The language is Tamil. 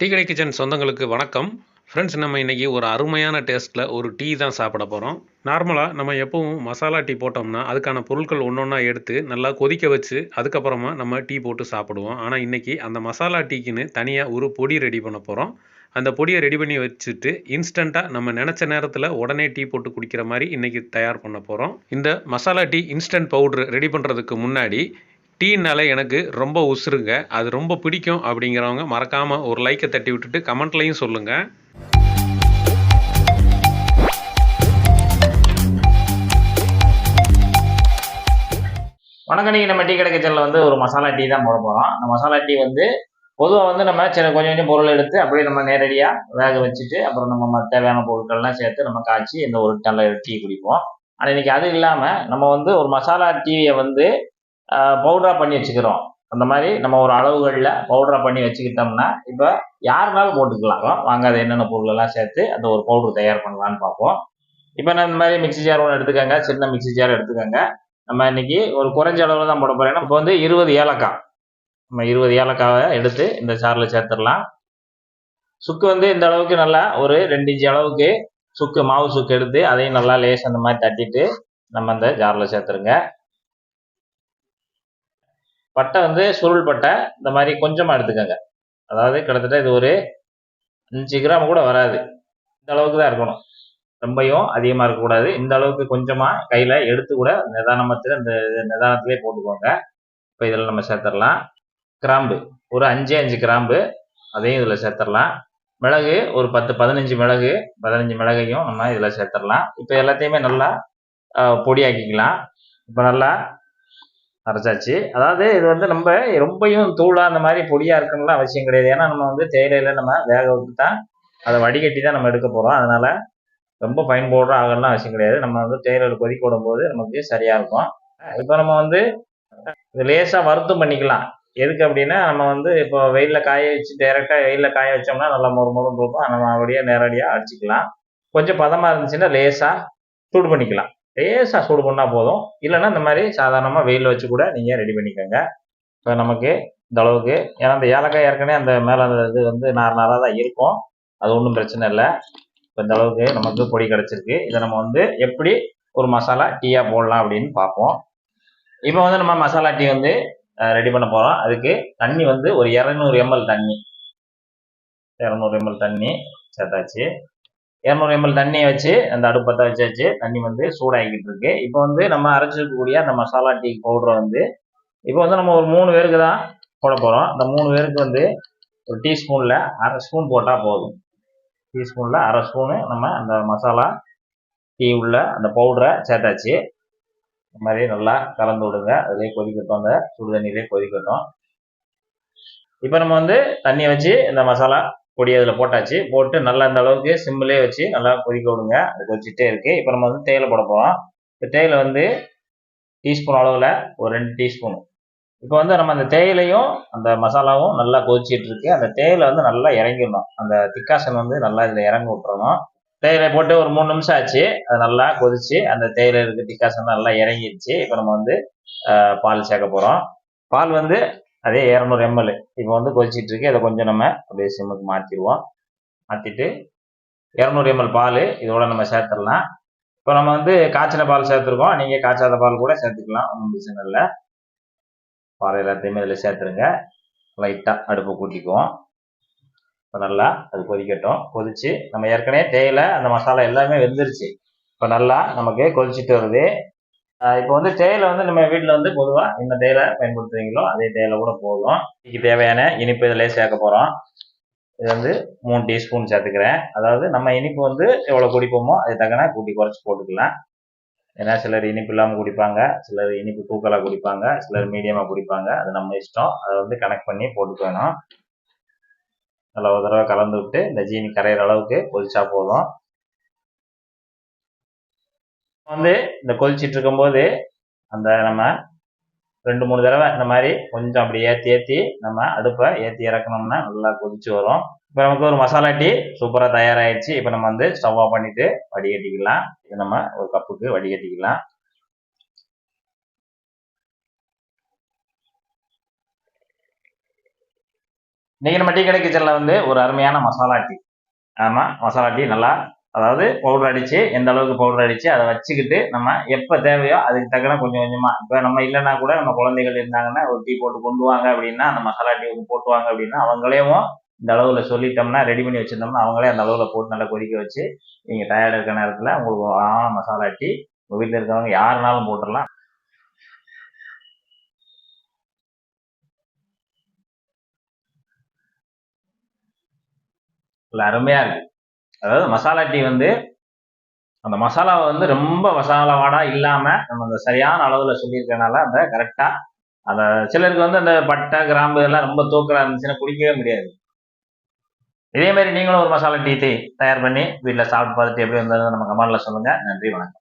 டீ கடை கிச்சன் சொந்தங்களுக்கு வணக்கம். ஃப்ரெண்ட்ஸ் நம்ம இன்றைக்கி ஒரு அருமையான டேஸ்ட்டில் ஒரு டீ தான் சாப்பிட போகிறோம் நார்மலாக நம்ம எப்பவும் மசாலா டீ போட்டோம்னா அதுக்கான பொருட்கள் ஒன்று ஒன்றா எடுத்து நல்லா கொதிக்க வச்சு அதுக்கப்புறமா நம்ம டீ போட்டு சாப்பிடுவோம். ஆனால் இன்றைக்கி அந்த மசாலா டீக்குன்னு தனியாக ஒரு பொடி ரெடி பண்ண போகிறோம் அந்த பொடியை ரெடி பண்ணி வச்சுட்டு இன்ஸ்டண்ட்டாக நம்ம நினச்ச நேரத்தில் உடனே டீ போட்டு குடிக்கிற மாதிரி இன்றைக்கி தயார் பண்ண போகிறோம் இந்த masala tea instant powder ready பண்ணுறதுக்கு முன்னாடி டீனாலே எனக்கு ரொம்ப உசுருங்க. அது ரொம்ப பிடிக்கும் அப்படிங்கிறவங்க மறக்காமல் ஒரு லைக்கை தட்டி விட்டுட்டு கமெண்ட்லையும் சொல்லுங்கள் வணக்கம் நீங்கள் நம்ம டீ கிடைக்க செல்ல வந்து ஒரு மசாலா டீ தான் போட போகிறோம் அந்த மசாலா டீ வந்து பொதுவாக வந்து நம்ம சின்ன கொஞ்சம் கொஞ்சம் பொருள் எடுத்து அப்படியே நம்ம நேரடியாக வேக வச்சுட்டு அப்புறம் நம்ம மற்ற தேவையான பொருட்கள்லாம் சேர்த்து நம்ம காய்ச்சி இந்த ஒரு நல்ல டீ குடிப்போம். ஆனால் இன்னைக்கு அது இல்லாமல் நம்ம வந்து ஒரு மசாலா டீயை வந்து பவுடராக பண்ணி வச்சுக்கிறோம். அந்த மாதிரி நம்ம ஒரு அளவுகளில் பவுடராக பண்ணி வச்சுக்கிட்டோம்னா இப்போ யாருனாலும் போட்டுக்கலாம். வாங்க அது என்னென்ன பொருளெல்லாம் சேர்த்து அந்த ஒரு பவுடர் தயார் பண்ணலான்னு பார்ப்போம். இப்போ நான் இந்த மாதிரி மிக்ஸி ஜார் ஒன்று எடுத்துக்கோங்க. சின்ன மிக்ஸி ஜார் எடுத்துக்கோங்க. நம்ம இன்னைக்கு ஒரு குறைஞ்ச அளவில் தான் போட போகிறோம் இப்போ வந்து இருபது ஏலக்காய். நம்ம இருபது ஏலக்காவை எடுத்து இந்த சாரில் சேர்த்துடலாம். சுக்கு வந்து இந்த அளவுக்கு நல்லா ஒரு ரெண்டு இன்ச்சு அளவுக்கு சுக்கு மாவு சுக்கு எடுத்து அதையும் நல்லா லேஸ் அந்த மாதிரி தட்டிட்டு நம்ம அந்த ஜாரில் சேர்த்துருங்க. பட்டை வந்து சுருள் பட்டை இந்த மாதிரி கொஞ்சமாக எடுத்துக்கோங்க. அதாவது கிட்டத்தட்ட இது ஒரு அஞ்சு கிராம் கூட வராது. இந்த அளவுக்கு தான் இருக்கணும். ரொம்பையும் அதிகமாக இருக்கக்கூடாது. இந்த அளவுக்கு கொஞ்சமாக கையில் எடுத்து கூட நிதானமத்தில் இந்த நிதானத்திலே போட்டுக்கோங்க. இப்போ இதில் நம்ம சேர்த்துடலாம். கிராம்பு. ஒரு அஞ்சே அஞ்சு கிராம்பு. அதையும் இதில் சேர்த்துடலாம். மிளகு ஒரு பத்து பதினஞ்சு மிளகு. பதினஞ்சு மிளகையும் நம்ம இதில் சேர்த்துடலாம். இப்போ எல்லாத்தையுமே நல்லா பொடியாக்கிக்கலாம். இப்போ நல்லா அரைச்சாச்சு. அதாவது இது வந்து நம்ம ரொம்பையும் தூளா அந்த மாதிரி பொடியா இருக்கணும்லாம் அவசியம் கிடையாது. ஏன்னா நம்ம வந்து தேயிலையில நம்ம வேக விட்டு தான் அதை வடிகட்டி தான் நம்ம எடுக்க போறோம். அதனால ரொம்ப ஃபைன் பவுடர் ஆகலாம் அவசியம் கிடையாது. நம்ம வந்து தேயிலையில கொதிக்க விடும்போது நமக்கு சரியா இருக்கும். இப்போ நம்ம வந்து லேசாக வருத்தம் பண்ணிக்கலாம். எதுக்கு அப்படின்னா நம்ம வந்து இப்போ வெயிலில் காய வச்சு டேரெக்டாக வெயிலில் காய வச்சோம்னா நல்லா மொறு மொறும் இருக்கும். நம்ம அப்படியே நேரடியாக அடிச்சுக்கலாம். கொஞ்சம் பதமாக இருந்துச்சுன்னா லேசாக சூடு பண்ணிக்கலாம். லேசாக சூடு பண்ணால் போதும். இல்லைன்னா இந்த மாதிரி சாதாரணமாக வெயிலில் வச்சு கூட நீங்கள் ரெடி பண்ணிக்கோங்க. இப்போ நமக்கு இந்த அளவுக்கு ஏன்னா அந்த ஏலக்காய் ஏற்கனவே அந்த மேலே அந்த இது வந்து நார் நாராக தான் இருக்கும். அது ஒன்றும் பிரச்சனை இல்லை. இப்போ இந்த அளவுக்கு நமக்கு பொடி கிடச்சிருக்கு. இதை நம்ம வந்து எப்படி ஒரு மசாலா டீயாக போடலாம் அப்படின்னு பார்ப்போம். இப்போ வந்து நம்ம மசாலா டீ வந்து ரெடி பண்ண போகிறோம் அதுக்கு தண்ணி வந்து ஒரு இரநூறு எம்எல் தண்ணி. இரநூறு எம்எல் தண்ணி சேர்த்தாச்சு. இரநூறு எம்எல் தண்ணியை வச்சு அந்த அடுப்பத்தை வச்சாச்சு. தண்ணி வந்து சூடாகிக்கிட்டு இருக்கு. இப்போ வந்து நம்ம அரைச்சிருக்கக்கூடிய அந்த மசாலா டீ பவுடரை வந்து இப்போ வந்து நம்ம ஒரு மூணு பேருக்கு தான் போட போகிறோம் அந்த மூணு பேருக்கு வந்து ஒரு டீஸ்பூனில் அரை ஸ்பூன் போட்டால் போதும். டீஸ்பூனில் அரை ஸ்பூனு நம்ம அந்த மசாலா டீ உள்ள அந்த பவுடரை சேர்த்தாச்சு. இந்த மாதிரி நல்லா கலந்து விடுங்க. அதிலே கொதிக்கட்டும். அந்த சுடு தண்ணியிலே கொதிக்கட்டும். இப்போ நம்ம வந்து தண்ணியை வச்சு இந்த மசாலா பொடி அதில் போட்டாச்சு. போட்டு நல்லா இந்த அளவுக்கு சிம்மிலே வச்சு நல்லா கொதிக்க விடுங்க. அது கொதிச்சுட்டே இருக்குது இப்போ நம்ம வந்து தேயிலை போட போகிறோம் இப்போ தேயிலை வந்து டீஸ்பூன் அளவில் ஒரு ரெண்டு டீஸ்பூன். இப்போ வந்து நம்ம அந்த தேயிலையும் அந்த மசாலாவும் நல்லா கொதிச்சிட்டு இருக்கு. அந்த தேயிலை வந்து நல்லா இறங்கிடணும். அந்த திக்காசன் வந்து நல்லா இதில் இறங்க விட்டுறணும். தேயிலை போட்டு ஒரு மூணு நிமிஷம் ஆச்சு. அது நல்லா கொதிச்சு அந்த தேயிலை இருக்க திக்காசன் நல்லா இறங்கிடுச்சு. இப்போ நம்ம வந்து பால் சேர்க்க போகிறோம் பால் வந்து அதே இரநூறு எம்எல் இப்போ வந்து கொதிச்சிட்டு இருக்கு அதை கொஞ்சம் நம்ம அப்படியே சிம்முக்கு மாற்றிடுவோம் மாற்றிட்டு இரநூறு எம்எல் பால் இதோட நம்ம சேர்த்துடலாம். இப்போ நம்ம வந்து காய்ச்சின பால் சேர்த்துருக்கோம். நீங்கள் காய்ச்சாத பால் கூட சேர்த்துக்கலாம். ஒன்றும் பிரச்சனை இல்லை. பால் எல்லாத்தையுமே இதில் சேர்த்துருங்க. லைட்டாக அடுப்பை கூட்டிக்குவோம். இப்போ நல்லா அது கொதிக்கட்டும். கொதிச்சு நம்ம ஏற்கனவே தேயிலை அந்த மசாலா எல்லாமே வெந்துருச்சு. இப்போ நல்லா நமக்கு கொதிச்சுட்டு வருது. இப்போ வந்து தேயிலை வந்து நம்ம வீட்டில் வந்து பொதுவாக என்ன தேயிலை பயன்படுத்துறீங்களோ அதே தேயிலை கூட போதும். இதுக்கு தேவையான இனிப்பு இதில் சேர்க்க போகிறோம் இது வந்து மூணு டீஸ்பூன் சேர்த்துக்கிறேன். அதாவது நம்ம இனிப்பு வந்து எவ்வளோ குடிப்போமோ அது தக்கன கூட்டி குறைச்சி போட்டுக்கலாம். ஏன்னா சிலர் இனிப்பு இல்லாமல் குடிப்பாங்க சிலர் இனிப்பு தூக்கலாக குடிப்பாங்க சிலர் மீடியமாக குடிப்பாங்க. அது நம்ம இஷ்டம். அதை வந்து கனெக்ட் பண்ணி போட்டுக்கணும் நல்லா ஒரு தடவை கலந்து விட்டு இந்த ஜீனி கரையிற அளவுக்கு கொதிச்சா போதும். வந்து இந்த கொதிச்சிட்டு இருக்கும்போது அந்த நம்ம ரெண்டு மூணு தடவை இந்த மாதிரி கொஞ்சம் அப்படி ஏற்றி ஏற்றி நம்ம அடுப்பை ஏற்றி இறக்கணும்னா நல்லா கொதிச்சு வரும். இப்போ நமக்கு ஒரு மசாலா டீ சூப்பராக தயாராகிடுச்சு இப்போ நம்ம வந்து ஸ்டவ் ஆஃப் பண்ணிட்டு வடிகட்டிக்கலாம். இது நம்ம ஒரு கப்புக்கு வடிகட்டிக்கலாம். இன்னைக்கு நம்ம டீ கடை கிச்சனில் வந்து ஒரு அருமையான மசாலா டீ. ஆமாம் மசாலா டீ நல்லா அதாவது பவுடர் அடித்து எந்த அளவுக்கு பவுடர் அடித்து அதை வச்சுக்கிட்டு நம்ம எப்போ தேவையோ அதுக்கு தக்கன கொஞ்சம் கொஞ்சமாக இப்போ நம்ம இல்லைன்னா கூட நம்ம குழந்தைகள் இருந்தாங்கன்னா ஒரு டீ போட்டு கொண்டு வாங்க அப்படின்னா அந்த மசாலா டீ போட்டுவாங்க அப்படின்னா அவங்களேவும் இந்த அளவில் சொல்லிட்டோம்னா ரெடி பண்ணி வச்சுருந்தோம்னா அவங்களே அந்த அளவில் போட்டு நல்லா கொதிக்க வச்சு நீங்கள் டயர்டாக இருக்கிற நேரத்தில் உங்களுக்கு ஆன மசாலா டீ உங்கள் வீட்டில் இருக்கிறவங்க யாருனாலும் போட்டுடலாம். இல்லை அருமையாக இருக்கு. அதாவது மசாலா டீ வந்து அந்த மசாலாவை வந்து ரொம்ப மசாலாவாடா இல்லாமல் நம்ம அந்த சரியான அளவில் சொல்லியிருக்கனால அந்த கரெக்டாக அந்த சிலருக்கு வந்து அந்த பட்டை கிராம்பு எல்லாம் ரொம்ப தூக்கலாக இருந்துச்சுன்னா குடிக்கவே முடியாது. இதே மாதிரி நீங்களும் ஒரு மசாலா டீ தயார் பண்ணி வீட்டில் சாப்பிட்டு பார்த்துட்டு எப்படி இருந்தது நம்ம கமெண்ட்ல சொல்லுங்கள் நன்றி வணக்கம்.